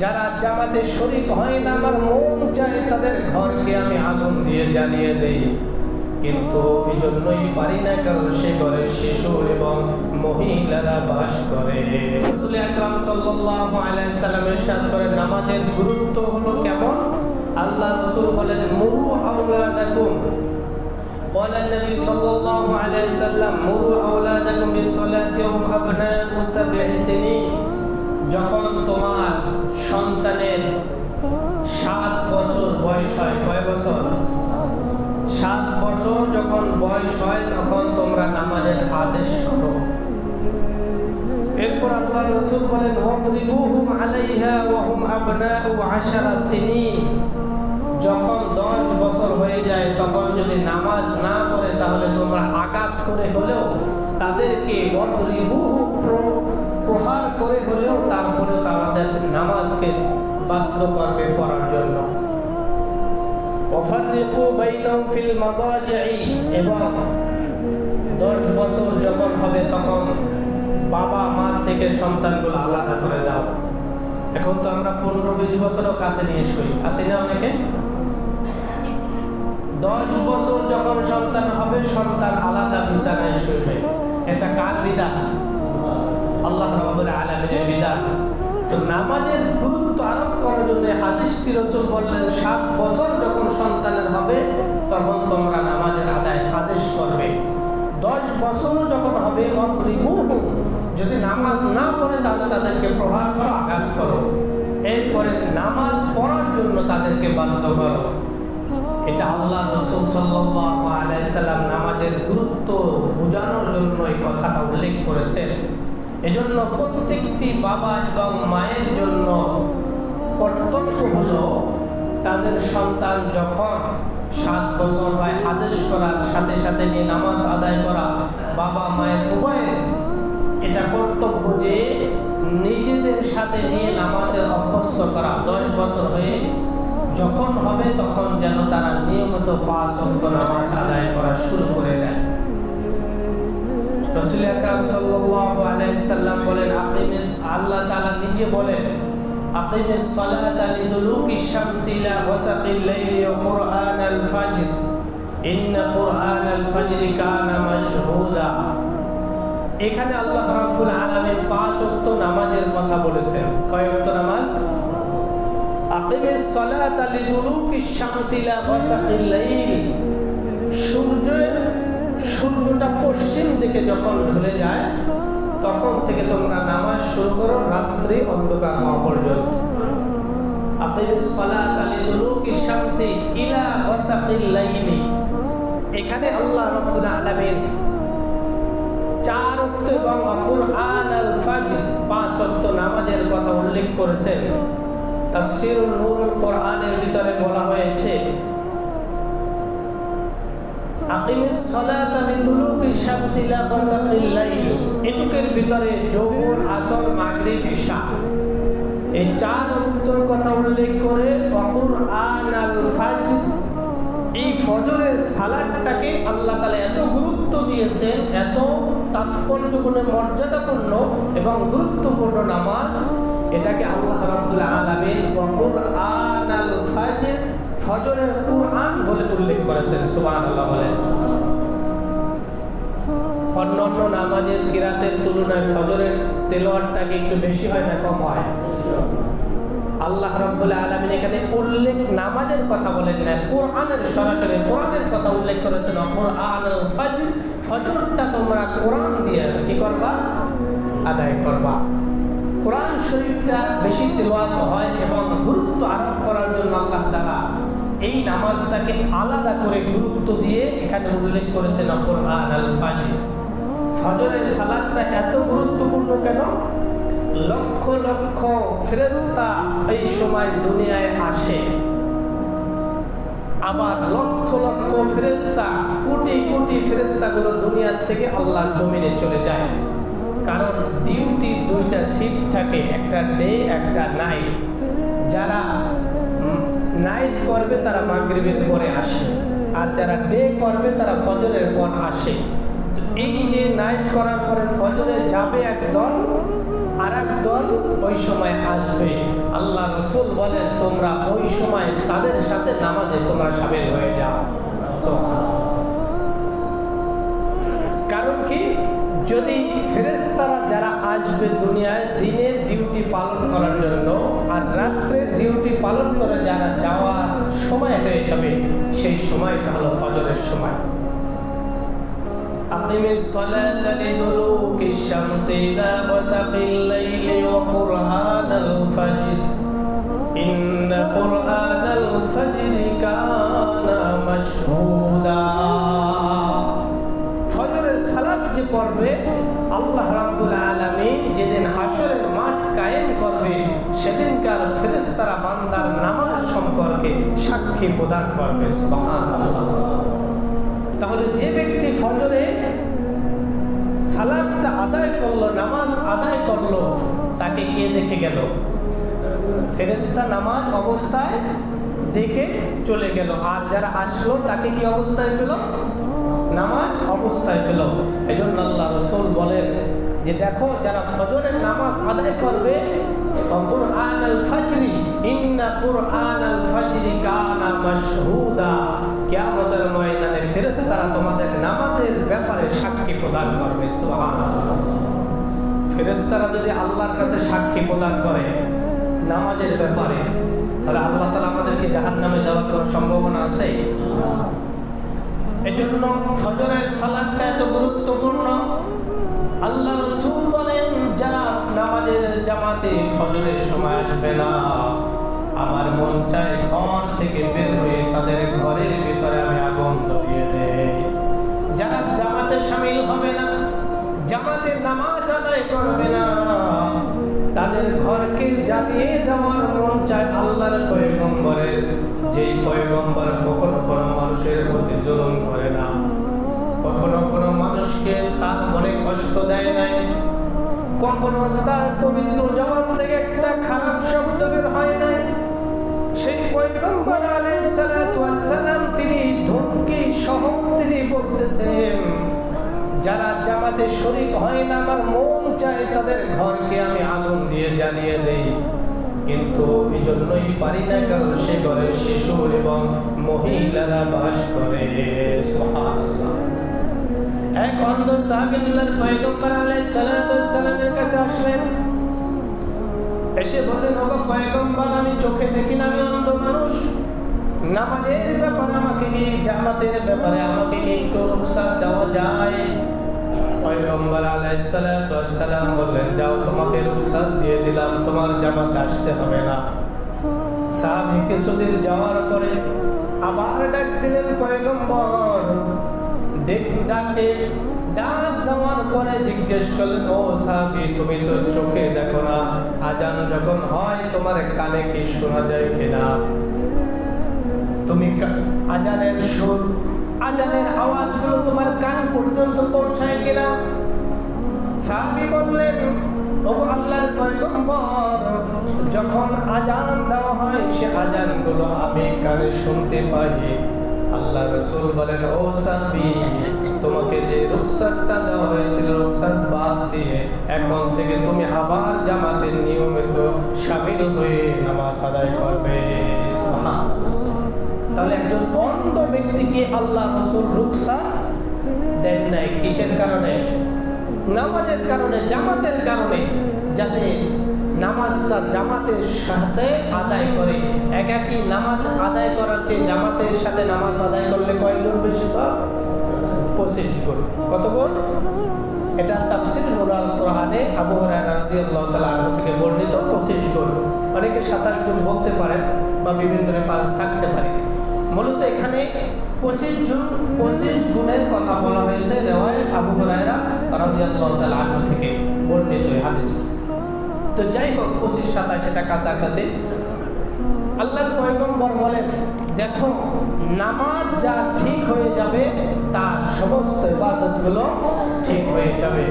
যারা জামাতে শরীক হয় না আমার মন চায় তাদের ঘরকে আমি আগুন দিয়ে জ্বালিয়ে দেই কিন্তু এই জন্যই পারি না কারণ সে ঘরে শিশু এবং মহিলারা বাস করে রসুল আকরাম সাল্লাল্লাহু আলাইহি সাল্লামের সাথে করে নামাজের গুরুত্ব হলো কেমন আল্লাহ রসুল বলেন মুরু আওলাদাকুম قال النبي صلى الله عليه وسلم مروا أولادكم بالصلاة وهم أبناء سبع سنين যখন তোমার সন্তানের সাত বছর বয়স হয়, কয় বছর? সাত বছর যখন বয়স হয়, তখন তোমরা নামাজের আদেশ করো। এরপর আল্লাহ রসুল বলেন, ওয়াদরিবুহুম আলাইহা আবনাউ আশারা সিনিন। যখন দশ বছর হয়ে যায়, তখন যদি নামাজ না পড়ে, তাহলে তোমরা আঘাত করে হলেও তাদেরকে ওয়াদরিবুহু প্রহার করে হলেও তারপরে তাদের নামাজকে বাধ্য করবে পড়ার জন্য। এবং দশ বছর যখন হবে তখন বাবা, মা থেকে সন্তানগুলো আলাদা করে দাও। এখন তো আমরা পনেরো বিশ বছরও কাছে নিয়ে শুই। আসি না অনেকে? দশ বছর যখন সন্তান হবে, সন্তান আলাদা বিছানায় শুইবে। এটা কার বিধান? আল্লাহ রাব্বুল আলামিনের বিধান। তো নামাজের গুরুত্ব আরোপ করার জন্য হাদিসটি রসুল বললেন, সাত বছর যখন সন্তানের হবে, তখন তোমরা নামাজের আদায় আদেশ করবে। দশ বছর যখন হবে অগ্রিমুহু যদি নামাজ না পড়ে, তাহলে তাদেরকে প্রহার করো, আঘাত করো। এরপরে নামাজ পড়ার জন্য তাদেরকে বাধ্য করো। এটা আল্লাহ রসুল সাল্লাম নামাজের গুরুত্ব বোঝানোর জন্য এই কথাটা উল্লেখ করেছেন। এজন্য প্রত্যেকটি বাবা এবং মায়ের জন্য কর্তব্য হলো তাদের সন্তান যখন সাত বছর হয় আদেশ করার সাথে সাথে নিয়ে নামাজ আদায় করা বাবা মায়ের উভয়ের, এটা কর্তব্য যে নিজেদের সাথে নিয়ে নামাজের অভ্যস্ত করা দশ বছর হয়ে যখন হবে তখন যেন তারা নিয়মিত পাঁচ অঙ্ক নামাজ আদায় করা শুরু করে দেয়। আকরাম সাল্লাল্লাহু আলাইহি সাল্লাম বলেন আল্লাহ তাআলা নিজে বলেন সালাতা লিদুলুকি শামসি লাইলি ওয়া কুরআনাল ফাজর। ইন্না কুরআনাল ফাজরি কানা মাশহুদা। এখানে আল্লাহ রাব্বুল আলামিন পাঁচ ওয়াক্ত নামাজের কথা বলেছেন। কয় ওয়াক্ত নামাজ? আকিমিস সালাতা লিদুলুকি শামসি ইলা ওয়াসাকিল লাইলি। সূর্য সূর্যটা পশ্চিম দিকে যখন ঢলে যায়, তখন থেকে তোমরা নামাজ শুরু করো রাত্রি অন্ধকার হওয়া পর্যন্ত। এখানে আল্লাহ চার পাঁচ নামাজের কথা উল্লেখ করেছেন। ভিতরে বলা হয়েছে এটুকের ভিতরে জোহর আসর, মাগরিব, ঈশা। এই চার অক্তর কথা উল্লেখ করে আল ফাজর। এই ফজরের সালাদটাকে আল্লাহ তাআলা এত গুরুত্ব দিয়েছেন, এত তাৎপর্যপূর্ণ, মর্যাদাপূর্ণ এবং গুরুত্বপূর্ণ নামাজ, এটাকে আল্লাহ রাব্বুল আলামিন কুরআন আল ফাজর ফজরের কুরআন বলে উল্লেখ করেছেন, সুবহানাল্লাহ বলেন। অন্য অন্য নামাজের কিরাতের তুলনায় ফজরের তেলাওয়াতটাকে একটু বেশি হয় না কম হয়? আল্লাহ রাব্বুল আলামিন এখানে উল্লেখ নামাজের কথা বলেন না, কোরআনের সরাসরি কোরআনের কথা উল্লেখ করেছেন ফজরটা তোমরা কোরআন দিয়ে কি করবা? আদায় করবা। কোরআন শরীফটা বেশি তেলাওয়াত হয় এবং গুরুত্ব আরোপ করার জন্য আল্লাহ তাআলা এই নামাজটাকে আলাদা করে গুরুত্ব দিয়ে এখানে উল্লেখ করেছেন কোরআন আল ফাজর। ফজরের সালাদটা এত গুরুত্বপূর্ণ কেন? লক্ষ লক্ষ ফেরেস্তা এই সময় দুনিয়ায় আসে। আবার লক্ষ লক্ষ ফেরেস্তা কোটি কোটি ফেরেস্তাগুলো দুনিয়ার থেকে আল্লাহর জমিনে চলে যায়। কারণ ডিউটি দুইটা শিফট থাকে, একটা ডে একটা নাইট যারা নাইট করবে, তারা মাগরীবের পরে আসে। আর যারা ডে করবে, তারা ফজরের পর আসে। এই যে নাইট করার পরে ফজরে যাবে এক দল আর এক দল ওই সময় আসবে। আল্লাহ রসুল বলেন, তোমরা ওই সময় তাদের সাথে নামাজে তোমরা সামিল হয়ে যাও। যদি ফেরেশতারা যারা আসবে দুনিয়ায় দিনের ডিউটি পালন করার জন্য আর রাত্রের ডিউটি পালন করে যারা যাওয়ার সময় হয়ে যাবে সেই সময়টা হলো ফজরের সময় أقم الصلاة لدلوك الشمس إلى غسق الليل وقرآن الفجر পড়বে, আল্লাহ রাব্বুল আলামিন যেদিন হাসরের মাঠ কায়েম করবে, সেদিনকার ফেরেশতারা বান্দার নামাজ সম্পর্কে সাক্ষী প্রদান করবে তাহলে যে ব্যক্তি ফজরে সালাদটা আদায় করল, নামাজ আদায় করল, তাকে কে দেখে গেল? ফেরেস্তা নামাজ অবস্থায় দেখে চলে গেল। আর যারা আসলো, তাকে কি অবস্থায় পেল? নামাজ অবস্থায় পেল এই জন্য আল্লাহ রসুল বলেন যে, দেখো, যারা ফজরের নামাজ আদায় করবে ফেরেশতারা তোমাদের নামাজের ব্যাপারে সাক্ষী প্রদান করবে যদি আল্লাহর কাছে সাক্ষী প্রদান করে নামাজের ব্যাপারে, তাহলে আল্লাহ তাআলা আমাদেরকে জাহান্নামে দেওয়ার সম্ভাবনা আছে? এজন্য ফজরের সালাতটা এত গুরুত্বপূর্ণ। আল্লাহ রসুল বলেন যারা নামাজের জামাতে ফজরের সময় আসবে না। আমার মন চায় ঘর থেকে বের হয়ে তাদের ঘরের ভিতরে আমি আগুন ধরিয়ে দেই। যারা জামাতে সামিল হবে না জামাতের নামাজ আদায় করবে না, তাদের ঘরকে জ্বালিয়ে দেওয়ার মন চায় আল্লাহর পয়গম্বরের। যেই পয়গম্বর মানুষের প্রতি জুলুম করে না। কখনো কোনো মানুষকে তার মনে কষ্ট দেয় নাই। কখনো তার পবিত্র জবান থেকে একটা খারাপ শব্দ বের হয় নাই। যারা জামাতে হয় না, আমার মন চায় তাদের ঘরকে আমি আগুন দিয়ে জ্বালিয়ে দেই। কিন্তু এই জন্যই পারি না কারণ সে ঘরে শিশু এবং মহিলারা বাস করে। পয়গম্বর আলাইহিস সালাতু সালামের কাছে আসলেন। এসে বললেন পয়গম্বর, আমি চোখে দেখি না, আমি অন্ধ মানুষ। নামাজের ব্যাপারে আমাকে কি জামাতের ব্যাপারে আমাকে কি একটু রুখসাত দেওয়া যায়। পয়গম্বর আলাইহিস সালাতু ওয়াস সালাম বললেন, যাও, তোমাকে দিয়ে দিলাম, তোমার জামাতে আসতে হবে না। সাহাবী কিছুদিন যাওয়ার পরে আবার ডাক দিলেন পয়গম্বর। ডাকে ডাক দেওয়ার পরে জিজ্ঞেস করলেন, ও সাহাবী, তুমি তো চোখে দেখো না, আজান যখন হয়, তোমার কানে কি শোনা যায় কিনা? তুমি আজানের সুর আজানের আওয়াজগুলো তোমার কান পর্যন্ত পৌঁছায় কিনা? সাহাবী বললেন, ও আল্লাহর পয়গম্বর, যখন আজান দেওয়া হয়, সে আজানগুলো আমি কানে শুনতে পাই। আল্লাহ রসুল বলেন, ও সাহাবী, তোমাকে যে রুখসাতটা দেওয়া হয়েছিল, রুখসাত বাদ দিয়ে এখন থেকে তুমি আবার জামাতের নিয়মিত সামিল হয়ে নামাজ আদায় করবে। সুবহানাল্লাহ। তাহলে একজন অন্ধ ব্যক্তিকে আল্লাহ রসুল রুকসা দেন নাই। কিসের কারণে? নামাজের কারণে, জামাতের কারণে, যাতে নামাজটা জামাতের সাথে আদায় করে। একাকি নামাজ আদায় করার চেয়ে জামাতের সাথে নামাজ আদায় করলে কয়েকজন বেশি সব পঁচিশ গুণ। কত গুণ? এটা তাফসির নুরাল কোরআনে আবু রাদিয়াল্লাহু থেকে বর্ণিত 25 গুণ। অনেকে 27 গুণ বলতে পারেন বা বিভিন্ন রেফারেন্স থাকতে পারে। মূলত এখানে পঁচিশ জুন, পঁচিশ গুণের কথা বলা হয়েছে রেওয়ায়েত আবু হুরায়রা আনহু থেকে বর্ণিত হাদিস। তো যাই হোক 25 27 এটা কাছাকাছি। আল্লাহর পয়গম্বর বলেন, দেখো, নামাজ যা ঠিক হয়ে যাবে, তার সমস্ত ইবাদতগুলো ঠিক হয়ে যাবে।